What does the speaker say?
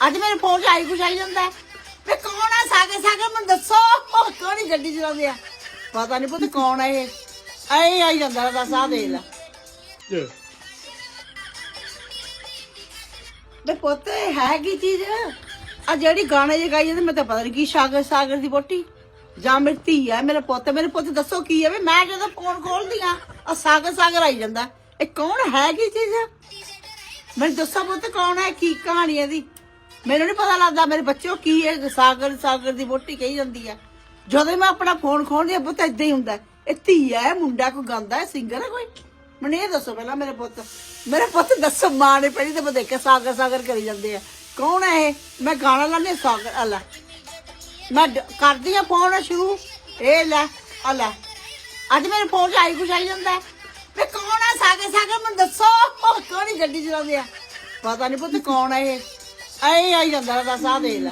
ਅੱਜ ਮੇਰੇ ਫੋਨ 'ਚ ਆਈ ਕੁਛ ਆਈ ਜਾਂਦਾ ਹੈ। ਵੀ ਕੌਣ ਆ ਸਾਗੇ ਸਾਗੇ? ਮੈਨੂੰ ਦੱਸੋ। ਕੌਣੀ ਗੱਡੀ ਚਲਾਉਂਦੇ ਆ? ਪਤਾ ਨਹੀਂ ਪੁੱਤ ਕੌਣ ਆ ਇਹ। ਐ ਆਈ ਜਾਂਦਾ ਦਾ ਸਾਹ ਦੇ ਲੈ। ਬੇ ਪੁੱਤ ਇਹ ਹੈ ਕੀ ਚੀਜ਼? ਆ ਜਿਹੜੀ ਗਾਣੇ ਜੇ ਗਾਈ ਜਾਂਦੇ ਮੈਂ ਤਾਂ ਪਤਾ ਨਹੀਂ ਕੀ ਸਾਗਰ ਸਾਗਰ ਦੀ ਬੋਟੀ ਜਾਂ ਮੇਰੀ ਧੀ ਆ ਮੇਰੇ ਪੁੱਤ। ਮੇਰੇ ਪੁੱਤ ਦੱਸੋ ਕੀ ਹੈ ਵੀ ਮੈਂ ਜਦੋਂ ਫੋਨ ਖੋਲਦੀ ਆ ਆ ਸਾਗਰ ਸਾਗਰ ਆਈ ਜਾਂਦਾ ਇਹ ਕੌਣ ਹੈ ਕੀ ਚੀਜ਼? ਮੈਨੂੰ ਦੱਸੋ ਪੁੱਤ ਕੌਣ ਹੈ ਕੀ ਕਹਾਣੀ ਹੈ ਇਹਦੀ? ਮੈਨੂੰ ਨਹੀਂ ਪਤਾ ਲੱਗਦਾ ਮੇਰੇ ਬੱਚਿਓ ਕੀ ਹੈ, ਸਾਗਰ ਸਾਗਰ ਦੀ ਬੋਟੀ ਕਹੀ ਜਾਂਦੀ ਹੈ। ਜਦੋਂ ਮੈਂ ਆਪਣਾ ਫੋਨ ਖੋਲਦੀ ਆ ਪੁੱਤ, ਏਦਾਂ ਹੀ ਹੁੰਦਾ ਇਹ ਧੀ ਹੈ, ਮੁੰਡਾ ਕੋਈ ਗਾਉਂਦਾ ਹੈ ਸਿੰਗਰ ਹੈ ਕੋਈ? ਮੈਨੂੰ ਇਹ ਦੱਸੋ ਪਹਿਲਾਂ ਮੇਰੇ ਪੁੱਤ। ਮੇਰੇ ਪੁੱਤ ਦੱਸੋ, ਮਾਂ ਨੇ ਪਹਿਲੀ ਤੇ ਮੈਂ ਦੇਖਿਆ, ਸਾਗਰ ਸਾਗਰ ਕਰੀ ਜਾਂਦੇ ਆ। ਕੌਣ ਹੈ ਇਹ? ਮੈਂ ਗਾਣਾ ਲਾਉਂਦੀ ਸਾਗਰ ਅੱਲਾ ਮੈਂ ਕਰਦੀ ਆ ਫੋਨ ਸ਼ੁਰੂ। ਇਹ ਲੈ, ਆ ਅੱਜ ਮੇਰੇ ਫੋਨ 'ਚ ਆਈ ਕੁਛ ਆਈ ਜਾਂਦਾ ਹੈ। ਕੌਣ ਆ, ਸਾਗਰ ਸਾਗਰ, ਮੈਨੂੰ ਦੱਸੋ। ਕੌਣੀ ਗੱਡੀ ਚਲਾਉਂਦੇ ਆ? ਪਤਾ ਨਹੀਂ ਪੁੱਤ ਕੌਣ ਆ ਇਹ। ਐ ਆਈ ਜਾਂਦਾ ਦਾ ਸਾਹ ਦੇ ਲੈ